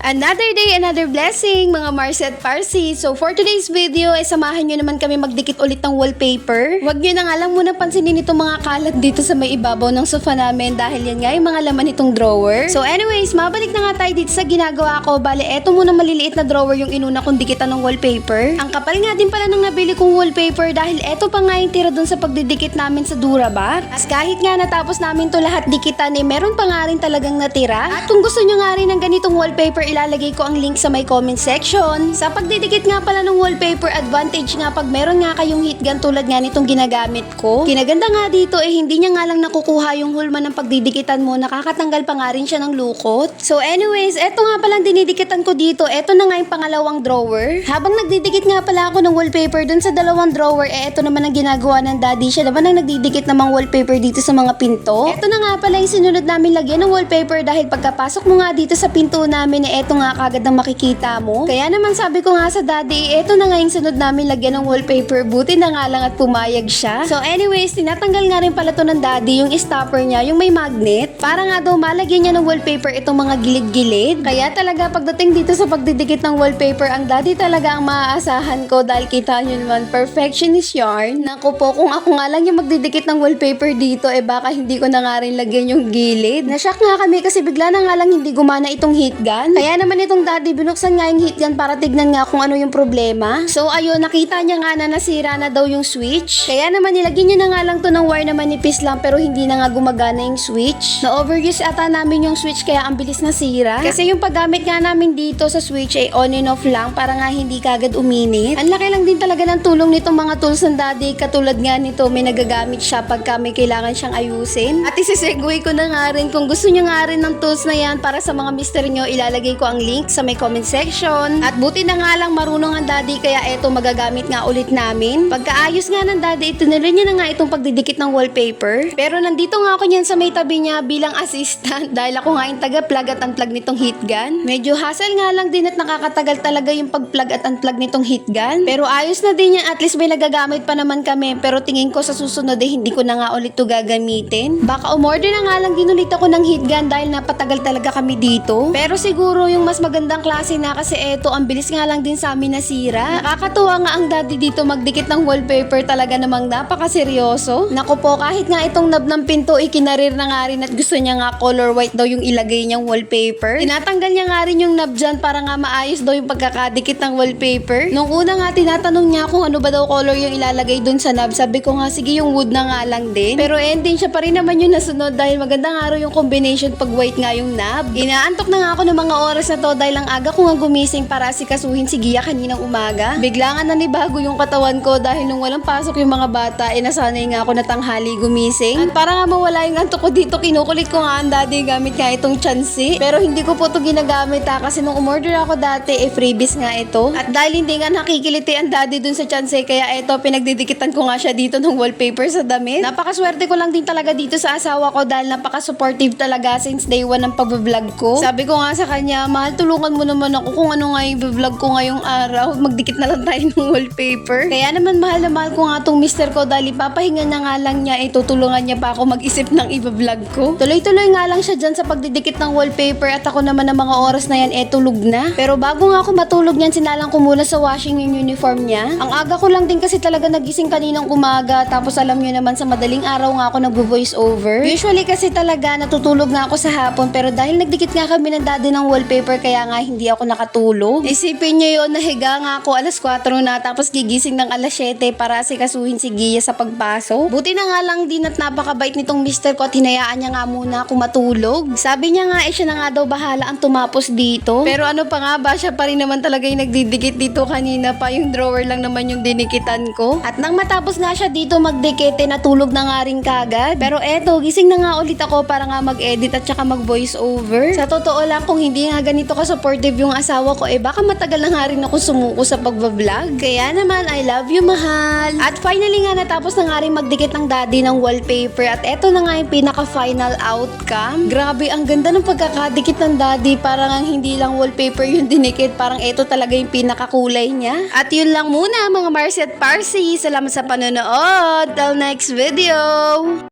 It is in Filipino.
Another day, another blessing, mga Marcy at Parsi. So for today's video, ay samahan nyo naman kami magdikit ulit ng wallpaper. Huwag nyo na nga lang muna pansinin itong mga kalat dito sa may ibabaw ng sofa namin dahil yan nga yung mga laman nitong drawer. So anyways, mabalik na nga tayo dito sa ginagawa ko. Bale, eto muna maliliit na drawer yung inuna kong dikitan ng wallpaper. Ang kapal nga din pala ng nabili kong wallpaper dahil eto pa nga yung tira dun sa pagdidikit namin sa Durabox. As kahit nga natapos namin to lahat dikitan, eh meron pa nga rin talagang natira. At kung gusto nyo nga rin ng ganitong wallpaper, ilalagay ko ang link sa may comment section. Sa pagdidikit nga pala ng wallpaper, advantage nga pag meron nga kayong heat gun tulad nga nitong ginagamit ko. Kinaganda nga dito eh hindi niya nga lang nakukuha yung hulma ng pagdidikitan mo, nakakatanggal pa nga rin siya ng lukot. So anyways, eto nga palang dinidikitan ko dito, eto na nga yung pangalawang drawer. Habang nagdidikit nga pala ako ng wallpaper dun sa dalawang drawer, eh eto naman ang ginagawa ng daddy. Siya naman ang nagdidikit namang wallpaper dito sa mga pinto. Eto na nga pala yung sinunod namin lagyan ng wallpaper dahil pagkapasok mo nga dito sa pinto namin, eh eto nga kagad ang makikita mo. Kaya naman sabi ko nga sa daddy, eto na nga yung sunod namin lagyan ng wallpaper. Buti na nga lang at pumayag siya. So anyways, tinatanggal nga rin pala to ng daddy yung stopper niya, yung may magnet. Para nga daw malagyan niya ng wallpaper itong mga gilid-gilid. Kaya talaga pagdating dito sa pagdidikit ng wallpaper, ang daddy talaga ang maaasahan ko dahil kita nyo naman, perfectionist yarn. Naku po, kung ako nga lang yung magdidikit ng wallpaper dito, eh baka hindi ko na nga rin lagyan yung gilid. Nashock nga kami kasi bigla na nga lang hindi gumana itong heat gun. Kaya naman itong daddy, binuksan nga yung heat gun para tignan nga kung ano yung problema. So ayun, nakita niya nga na nasira na daw yung switch. Kaya naman nilagyan niya na nga lang to ng wire na manipis lang pero hindi na nga gumagana yung switch. Na-overuse ata namin yung switch kaya ang bilis nasira. Kasi yung paggamit nga namin dito sa switch ay on and off lang para nga hindi kagad uminit. Ang laki lang din talaga ng tulong nitong mga tools ng daddy katulad nga nito may nagagamit siya pagka may kailangan siyang ayusin. At isisegue ko na nga rin kung gusto niyo nga rin ng tools na yan para sa mga mister nyo ilalagay ko ang link sa may comment section. At buti na nga lang marunong ang daddy kaya eto magagamit nga ulit namin. Pagkaayos nga ng daddy, ito niya na nga itong pagdidikit ng wallpaper. Pero nandito nga ako niyan sa may tabi niya bilang assistant dahil ako nga yung taga-plug at unplug nitong heat gun. Medyo hassle nga lang din at nakakatagal talaga yung pag-plug at unplug nitong heat gun. Pero ayos na din yan, at least may nagagamit pa naman kami. Pero tingin ko sa susunod eh hindi ko na nga ulit to gagamitin. Baka umorder na nga lang din ulit ako ng heat gun dahil napatagal talaga kami dito. Pero siguro yung mas magandang klase na kasi eto ang bilis nga lang din sa amin nasira. Nakakatuwa nga ang daddy dito magdikit ng wallpaper talaga namang napakaseryoso. Naku po kahit nga itong knob ng pinto ikinarir na nga rin at gusto niya nga color white daw yung ilagay niyang wallpaper. Tinatanggal niya nga rin yung knob dyan para nga maayos daw yung pagkakadikit ng wallpaper. Nung una nga tinatanong niya kung ano ba daw color yung ilalagay dun sa knob. Sabi ko nga sige yung wood na nga lang din. Pero ending siya pa rin naman yung nasunod dahil maganda nga yung combination pag white nga yung knob. Inaantok na nga ako ng mga oras na to dahil ang aga ko gumising para sikasuhin si Gia kaninang umaga. Bigla nga nanibago yung katawan ko dahil nung walang pasok yung mga bata, eh nga ako na tanghali gumising. At para nga mawala yung antok ko dito, kinukulit ko nga ang daddy gamit nga itong chansi. Pero hindi ko po to ginagamit ha kasi nung umorder ako dati, eh freebies nga ito. At dahil hindi nga nakikiliti ang daddy dun sa chansi, kaya ito pinagdidikitan ko nga siya dito ng wallpaper sa damit. Napakaswerte ko lang din talaga dito sa asawa ko dahil napaka-supportive talaga since day one ng pag-vlog ko. Sabi ko nga sa kanya, mahal tulungan mo naman ako kung ano nga yung vlog ko ngayong araw. Magdikit na lang tayo ng wallpaper. Kaya naman mahal na mahal ko nga tong mister ko dahil ipapahinga na nga lang niya, itutulungan niya pa ako mag-isip ng i-vlog ko. Tuloy-tuloy nga lang siya dyan sa pagdidikit ng wallpaper at ako naman ng mga oras na yan, eh tulog na. Pero bago nga ako matulog niyan, sinalang ko muna sa washing yung uniform niya. Ang aga ko lang din kasi talaga nagising kaninang umaga tapos alam niyo naman sa madaling araw nga ako nag-voice over. Usually kasi talaga natutulog nga ako sa hapon pero dahil nagdikit nga kami ng daddy ng wallpaper kaya nga hindi ako nakatulog. Isipin niyo yon nahiga nga ako alas 4 na tapos gigising ng alas 7 para sikasuhin si Gia sa pagpasok. Buti na nga lang din at napakabait nitong mister ko at hinayaan niya nga muna ako matulog. Sabi niya nga eh siya na nga daw bahala ang tumapos dito. Pero ano pa nga ba siya pa rin naman talaga yung nagdidikit dito kanina pa yung drawer lang naman yung dinikitan ko. At nang matapos nga siya dito magdikit eh natulog na nga rin kagad. Pero eto gising na nga ulit ako para nga mag-edit at saka mag-voice over. Sa totoo lang kung hindi nga ganito ka supportive yung asawa ko eh baka matagal na nga rin ako sumuko sa pagbablog. Kaya naman I love you mahal. At finally nga natapos na nga rin magdikit ng daddy ng wallpaper at eto na nga yung pinaka final outcome. Grabe ang ganda ng pagkakadikit ng daddy parang ang hindi lang wallpaper yung dinikit parang eto talaga yung pinakakulay niya. At yun lang muna mga Marcy at Parsi. Salamat sa panonood. Till next video!